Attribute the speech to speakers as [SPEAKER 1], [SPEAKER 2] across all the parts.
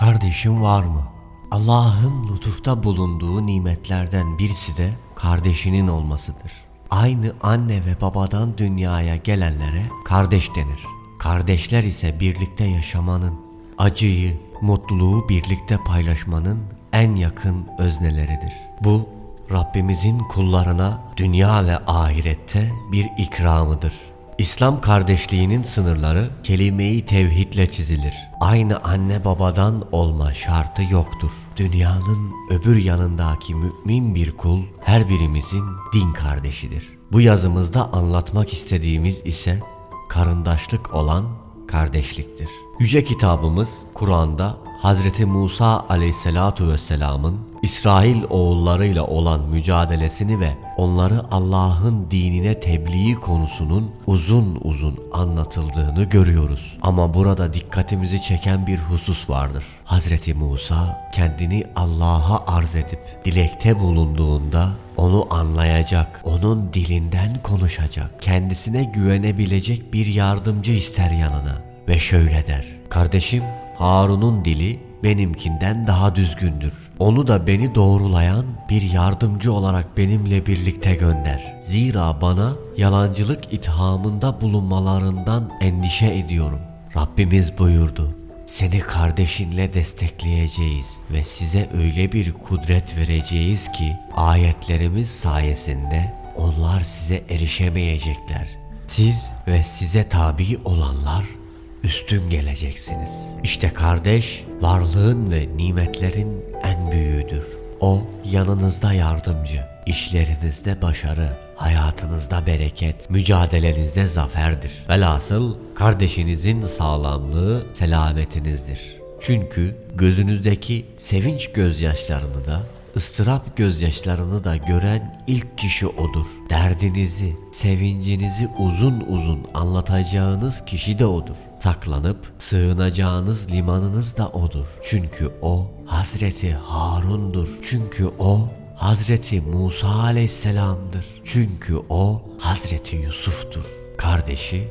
[SPEAKER 1] kardeşin var mı? Allah'ın lütufta bulunduğu nimetlerden birisi de kardeşinin olmasıdır. Aynı anne ve babadan dünyaya gelenlere kardeş denir. Kardeşler ise birlikte yaşamanın, acıyı, mutluluğu birlikte paylaşmanın en yakın özneleridir. Bu Rabbimizin kullarına dünya ve ahirette bir ikramıdır. İslam kardeşliğinin sınırları kelime-i tevhidle çizilir. Aynı anne babadan olma şartı yoktur. Dünyanın öbür yanındaki mümin bir kul her birimizin din kardeşidir. Bu yazımızda anlatmak istediğimiz ise karındaşlık olan kardeşliktir. Yüce kitabımız Kur'an'da Hazreti Musa aleyhissalatu vesselamın İsrail oğullarıyla olan mücadelesini ve onları Allah'ın dinine tebliğ konusunun uzun uzun anlatıldığını görüyoruz. Ama burada dikkatimizi çeken bir husus vardır. Hazreti Musa kendini Allah'a arz edip dilekte bulunduğunda onu anlayacak, onun dilinden konuşacak, kendisine güvenebilecek bir yardımcı ister yanına ve şöyle der. Kardeşim Harun'un dili benimkinden daha düzgündür. Onu da beni doğrulayan bir yardımcı olarak benimle birlikte gönder. Zira bana yalancılık ithamında bulunmalarından endişe ediyorum. Rabbimiz buyurdu. Seni kardeşinle destekleyeceğiz ve size öyle bir kudret vereceğiz ki ayetlerimiz sayesinde onlar size erişemeyecekler. Siz ve size tabi olanlar üstün geleceksiniz. İşte kardeş varlığın ve nimetlerin en büyüğüdür. O yanınızda yardımcı, işlerinizde başarı, hayatınızda bereket, mücadelenizde zaferdir. Velhasıl kardeşinizin sağlamlığı selametinizdir. Çünkü gözünüzdeki sevinç gözyaşlarını da ıstırap gözyaşlarını da gören ilk kişi odur. Derdinizi, sevincinizi uzun uzun anlatacağınız kişi de odur. Saklanıp sığınacağınız limanınız da odur. Çünkü o Hazreti Harun'dur. Çünkü o Hazreti Musa aleyhisselamdır. Çünkü o Hazreti Yusuf'tur. Kardeşi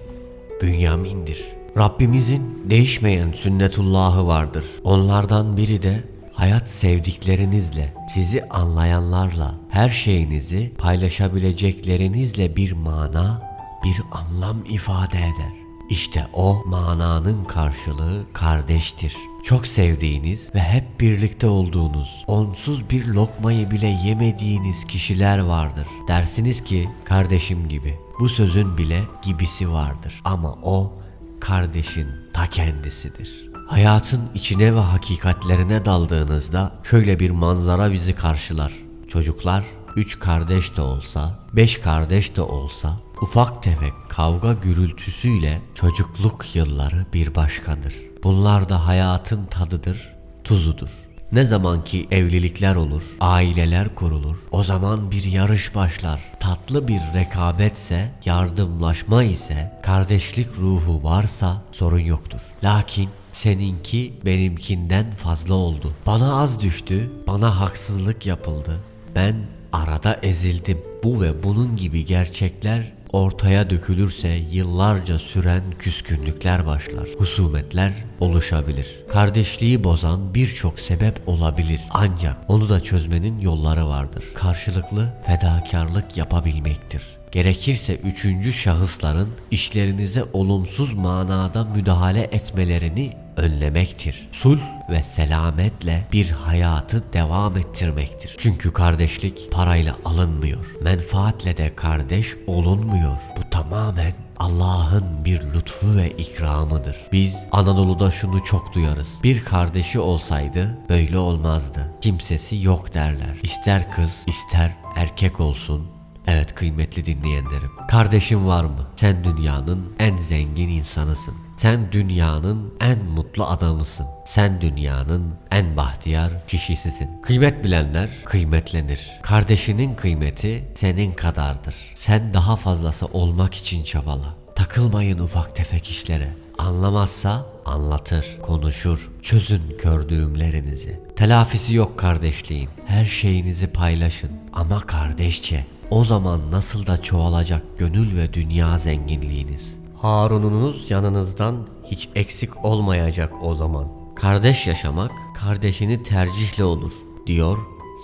[SPEAKER 1] Bünyamin'dir. Rabbimizin değişmeyen sünnetullahı vardır. Onlardan biri de hayat sevdiklerinizle, sizi anlayanlarla, her şeyinizi paylaşabileceklerinizle bir mana, bir anlam ifade eder. İşte o mananın karşılığı kardeştir. Çok sevdiğiniz ve hep birlikte olduğunuz, onsuz bir lokmayı bile yemediğiniz kişiler vardır. Dersiniz ki kardeşim gibi. Bu sözün bile gibisi vardır. Ama o kardeşin ta kendisidir. Hayatın içine ve hakikatlerine daldığınızda şöyle bir manzara bizi karşılar. Çocuklar üç kardeş de olsa, beş kardeş de olsa ufak tefek kavga gürültüsüyle çocukluk yılları bir başkadır. Bunlar da hayatın tadıdır, tuzudur. Ne zaman ki evlilikler olur, aileler kurulur, o zaman bir yarış başlar. Tatlı bir rekabetse, yardımlaşma ise, kardeşlik ruhu varsa sorun yoktur. Lakin seninki benimkinden fazla oldu. Bana az düştü, bana haksızlık yapıldı. Ben arada ezildim. Bu ve bunun gibi gerçekler ortaya dökülürse yıllarca süren küskünlükler başlar. Husumetler oluşabilir. Kardeşliği bozan birçok sebep olabilir. Ancak onu da çözmenin yolları vardır. Karşılıklı fedakarlık yapabilmektir. Gerekirse üçüncü şahısların işlerinize olumsuz manada müdahale etmelerini önlemektir. Sulh ve selametle bir hayatı devam ettirmektir. Çünkü kardeşlik parayla alınmıyor. Menfaatle de kardeş olunmuyor. Bu tamamen Allah'ın bir lütfu ve ikramıdır. Biz Anadolu'da şunu çok duyarız. Bir kardeşi olsaydı böyle olmazdı. Kimsesi yok derler. İster kız, ister erkek olsun, Evet kıymetli dinleyenlerim. Kardeşin var mı? Sen dünyanın en zengin insanısın. Sen dünyanın en mutlu adamısın. Sen dünyanın en bahtiyar kişisisin. Kıymet bilenler kıymetlenir. Kardeşinin kıymeti senin kadardır. Sen daha fazlası olmak için çabala. Takılmayın ufak tefek işlere. Anlamazsa anlatır, konuşur. Çözün kördüğümlerinizi. Telafisi yok kardeşliğin. Her şeyinizi paylaşın ama kardeşçe. O zaman nasıl da çoğalacak gönül ve dünya zenginliğiniz. Harun'unuz yanınızdan hiç eksik olmayacak o zaman. Kardeş yaşamak kardeşini tercihle olur diyor.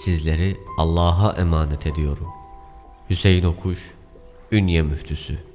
[SPEAKER 1] Sizleri Allah'a emanet ediyorum. Hüseyin Okuş, Ünye Müftüsü